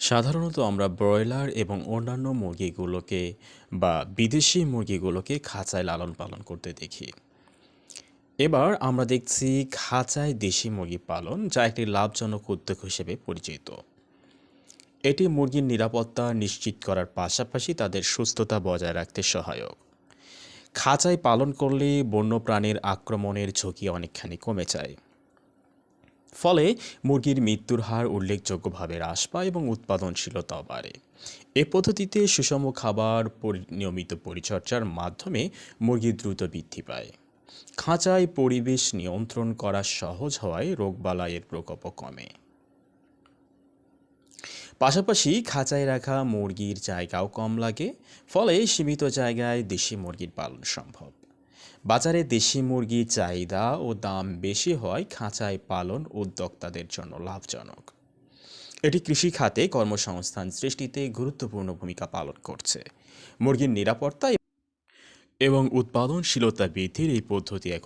সাধারণত আমরা ব্রয়লার এবং অন্যান্য মুরগিগুলোকে বা বিদেশি মুরগিগুলোকে খাঁচায় লালন পালন করতে দেখি। এবার আমরা দেখছি খাঁচায় দেশি মুরগি পালন, যা একটি লাভজনক উদ্যোগ হিসেবে পরিচিত। এটি মুরগির নিরাপত্তা নিশ্চিত করার পাশাপাশি তাদের সুস্থতা বজায় রাখতে সহায়ক। খাঁচায় পালন করলে বন্যপ্রাণীর আক্রমণের ঝুঁকি অনেকখানি কমে যায়। ফলে মুরগির মৃত্যুর হার উল্লেখযোগ্যভাবে হ্রাস পায় এবং উৎপাদনশীলতাও বাড়ে। এ পদ্ধতিতে সুষম খাবার নিয়মিত পরিচর্যার মাধ্যমে মুরগি দ্রুত বৃদ্ধি পায়। খাঁচায় পরিবেশ নিয়ন্ত্রণ করা সহজ হওয়ায় রোগবালাইয়ের প্রকোপও কমে। পাশাপাশি খাঁচায় রাখা মুরগির জায়গাও কম লাগে, ফলে সীমিত জায়গায় দেশি মুরগির পালন সম্ভব। বাজারে দেশি মুরগির চাহিদা ও দাম বেশি হয় খাঁচায় পালন উদ্যোক্তাদের জন্য লাভজনক। এটি কৃষি খাতে কর্মসংস্থান সৃষ্টিতে গুরুত্বপূর্ণ ভূমিকা পালন করছে। মুরগির নিরাপত্তা এবং উৎপাদনশীলতা বৃদ্ধির এই পদ্ধতি এখন